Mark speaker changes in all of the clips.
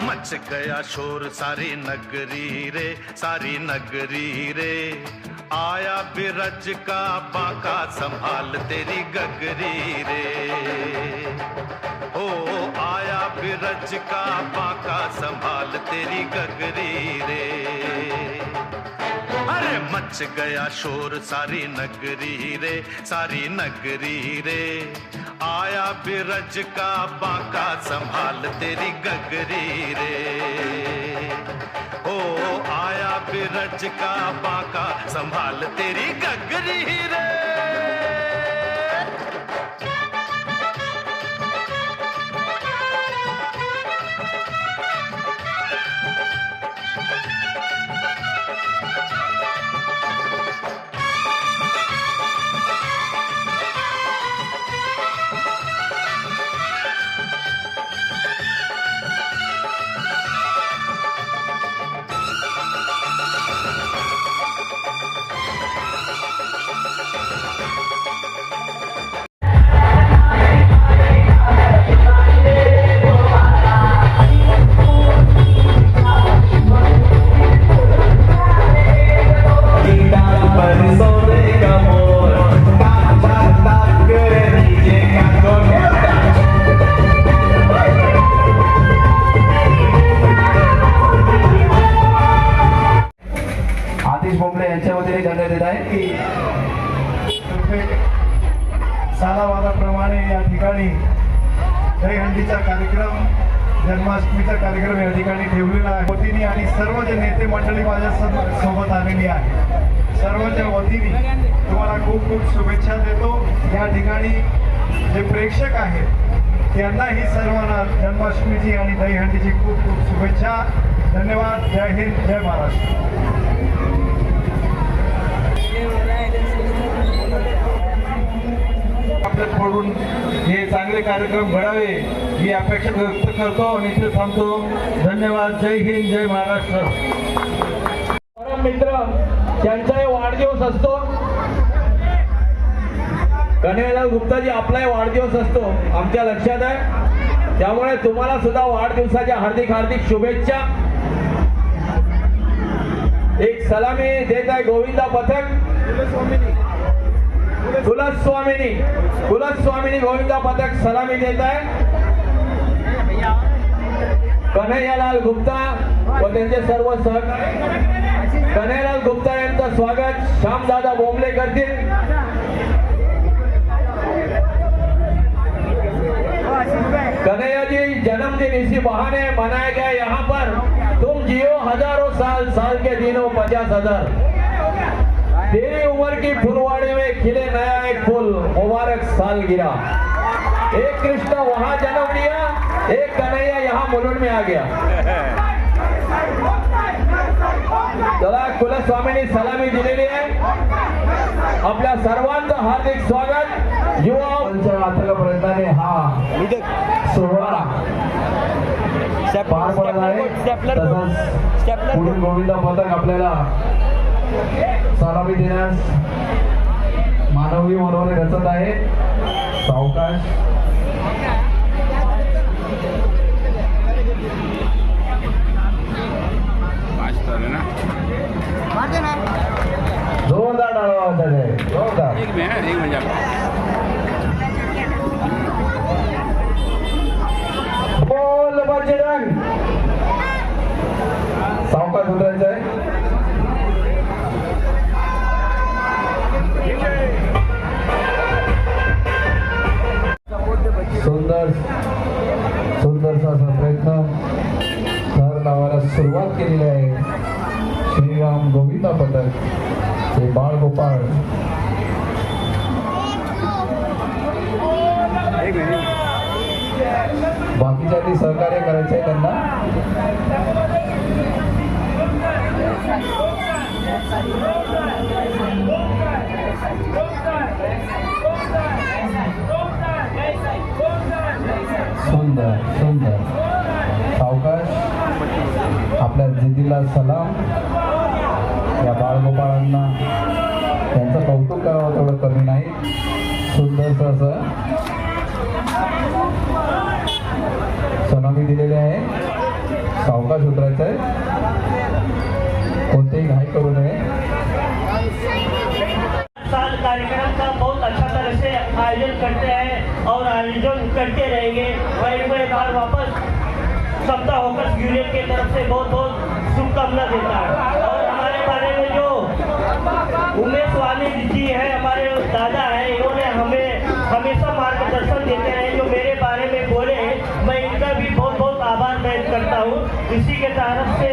Speaker 1: Much गया शोर सारी नगरी रे सारी नगरी रे। आया बिरज का बाका संभाल तेरी गगरी रे। ओ आया बिरज का बाका संभाल तेरी गगरी रे। अरे मच गया शोर सारी नगरी रे सारी नगरी रे। आया बिरज का बाका संभाल तेरी गगरी रे। ओ आया बिरज का बाका संभाल तेरी गगरी रे।
Speaker 2: सालावादाप्रमाणे या ठिकाणी दहीहंडीचा कार्यक्रम जन्माष्टमीचा कार्यक्रम या ठिकाणी ठेवलेला आहे. वतीने आणि सर्व जे नेते मंडळी माझ्या सोबत आलेली आहे सर्वच्या वतीने तुम्हाला खूप खूप शुभेच्छा देतो. या ठिकाणी जे प्रेक्षक आहेत त्यांनाही सर्वांना जन्माष्टमीची आणि दहीहंडीची खूप खूप शुभेच्छा. धन्यवाद. जय हिंद. जय महाराष्ट्र. आपल्याकडून हे चांगले कार्यक्रम घडावे ही अपेक्षा व्यक्त करतो आणि इथे थांबतो. धन्यवाद. जय हिंद जय महाराष्ट्र.
Speaker 3: परम मित्र त्यांचाही वाढदिवस असतो. कन्हैयालाल गुप्ताजी आपलाही वाढदिवस असतो. आमच्या लक्षात आहे. त्यामुळे तुम्हाला सुद्धा वाढदिवसाच्या हार्दिक हार्दिक शुभेच्छा. एक सलामी देत आहे गोविंदा पथक. कुलस्वामिनी कुलस्वामिनी गोविंदा पथक सलामी देत आहे. कन्हैयालाल गुप्ता व त्यांचे सर्व सहकारी कन्हैयालाल गुप्ता यांचं स्वागत. श्यामदादा बोंबले करतील. कन्हैयाजी जन्मदिन इसी बहाने मनाया गया यहाँ पर. तुम जियो हजारों साल साल के दिनों पचास हजार. तेरी उम्र की फुलवाड़ी में खिले नया एक फूल मुबारक साल गिरा। एक कृष्ण वहां जन्म लिया एक कन्हैया यहाँ मुलुंड में आ गया। चला कुलस्वामींनी सलामी दिलेली आहे आपल्या सर्वांचं हार्दिक स्वागत। युवा
Speaker 4: अथक प्रयत्नाने हा। सोहळा पार पडत आहे तसंच पुढील गोविंद पथक आपल्याला सलामी देण्यास मानवी मनोरे रचत आहे. सावकाश. जोरदार बोल बजरंग सावकाश उतरायचं आहे प्रयत्न नावाला सुरुवात केलेली आहे. श्रीराम गोविंदा पथक ते बाळगोपाळ बाकीच्या सहकार्य करायचं आहे त्यांना. सुंदर सुंदर. आपल्या जिद्दीला सलाम. या बाळगोपाळांना त्यांचं कौतुक करावं तेवढं कमी नाही. सुंदरसं असं सलामी दिलेली आहे. सावकाश उतरायचं आहे. कोणतेही घाई करू नये.
Speaker 5: कार्यक्रम का बहुत अच्छा तरह से आयोजन करते हैं और आयोजन करते रहे यूनियन के तरफ़ से बहुत बहुत शुभकामना देता है। और हमारे बारे में जो उमेश वाली जी हैं, हमारे दादा हैं, इन्होंने हमें हमेशा मार्गदर्शन देते हैं जो मेरे बारे में बोले हैं, मैं इनका भी बहुत बहुत आभार व्यक्त करता हूँ। इसी के तरफ़ से,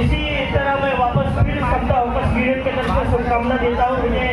Speaker 5: इसी तरह मैं वापस फिर सकता हूँ बस यूनियन के तरफ़ से शुभकामना देता हूँ। मुझे